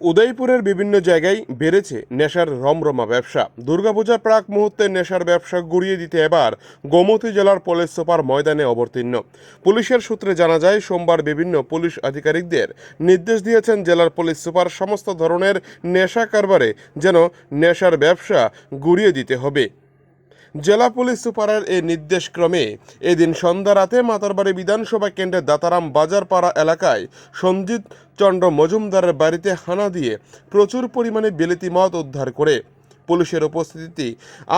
উদয়পুরের বিভিন্ন জায়গায় বেড়েছে নেশার রমরমা ব্যবসা। দুর্গাপূজার প্রাক মুহূর্তে নেশার ব্যবসা গুড়িয়ে দিতে এবার গোমতী জেলার পুলিশ সুপার ময়দানে অবতীর্ণ। পুলিশের সূত্রে জানা যায়, সোমবার বিভিন্ন পুলিশ আধিকারিকদের নির্দেশ দিয়েছেন জেলার পুলিশ সুপার সমস্ত ধরনের নেশা কারবারে যেন নেশার ব্যবসা গুড়িয়ে দিতে হবে। জেলা পুলিশ সুপারের এই নির্দেশক্রমে এদিন সন্ধ্যা রাতে মাতারবাড়ি বিধানসভা কেন্দ্রের দাতারাম বাজারপাড়া এলাকায় সঞ্জিত চন্দ্র মজুমদারের বাড়িতে হানা দিয়ে প্রচুর পরিমাণে বিলেতি মদ উদ্ধার করে পুলিশের উপস্থিতি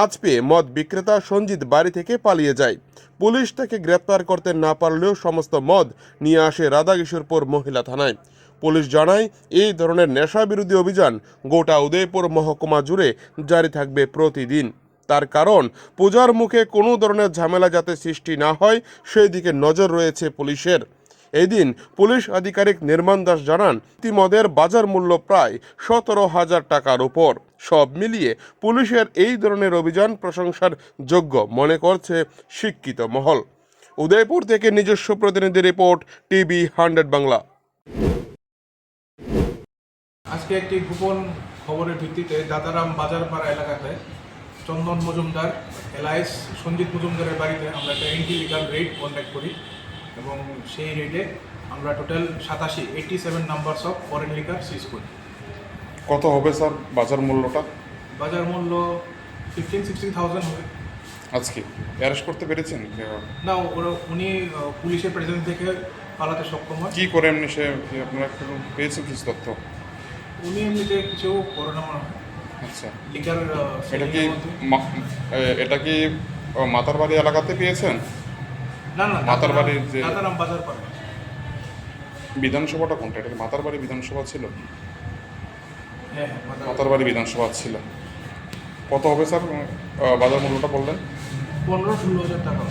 আজ পেয়ে মদ বিক্রেতা সঞ্জিত বাড়ি থেকে পালিয়ে যায়। পুলিশ তাকে গ্রেপ্তার করতে না পারলেও সমস্ত মদ নিয়ে আসে রাধাকিশোরপুর মহিলা থানায়। পুলিশ জানায়, এই ধরনের নেশা বিরোধী অভিযান গোটা উদয়পুর মহকুমা জুড়ে জারি থাকবে প্রতিদিন। তার কারণ, পূজার মুখে কোনো ধরনের ঝামেলা যাতে সৃষ্টি না হয়, সেই দিকে নজর রয়েছে পুলিশের। এদিন পুলিশ আধিকারিক নির্মাণ দাস জানান ইতিমদের বাজার মূল্য প্রায় সতেরো হাজার টাকার উপর। সব মিলিয়ে পুলিশের এই ধরনের অভিযান প্রশংসার যোগ্য, মনে করছে শিক্ষিত মহল। উদয়পুর থেকে নিজস্ব প্রতিনিধি রিপোর্ট, টিভি হান্ড্রেড বাংলা। আজকে একটি গোপন খবরের ভিত্তিতে দাদারাম বাজারপাড়া এলাকাতে চন্দন মজুমদার এলাইস সঞ্জিত মজুমদারের বাড়িতে আমরা একটা এন্টি লিগাল রেড কন্ট্যাক্ট করি এবং সেই রেডে আমরা টোটাল সাতাশি eighty seven numbers of foreign liquor seize করি। কত হবে স্যার বাজার মূল্যটা? বাজার মূল্য ফিফটিন সিক্সটিন থাউজেন্ড হবে। আজকে? অ্যারেস্ট করতে পেরেছেন? না ওরা- উনি পুলিশের প্রেজেন্স থেকে পালাতে সক্ষম হয়। কি করে এমনি সে আপনারা একটু পেয়েছেন কিছু তথ্য? উনি এমনিতে কিছু করোনা মনে হয়। আচ্ছা। এটা কি মা- এটা কি ও, মাতারবাড়ি এলাকাতে পেয়েছেন? না না মাতার বাড়ির যে- বিধানসভাটা কোনটা? এটা কি মাতারবাড়ি বিধানসভা ছিল? হ্যাঁ হ্যাঁ মাতার- মাতারবাড়ি বিধানসভা ছিল। কত হবে স্যার? বাজার মূল্যটা বললেন? পনেরো ষোলো হাজার টাকা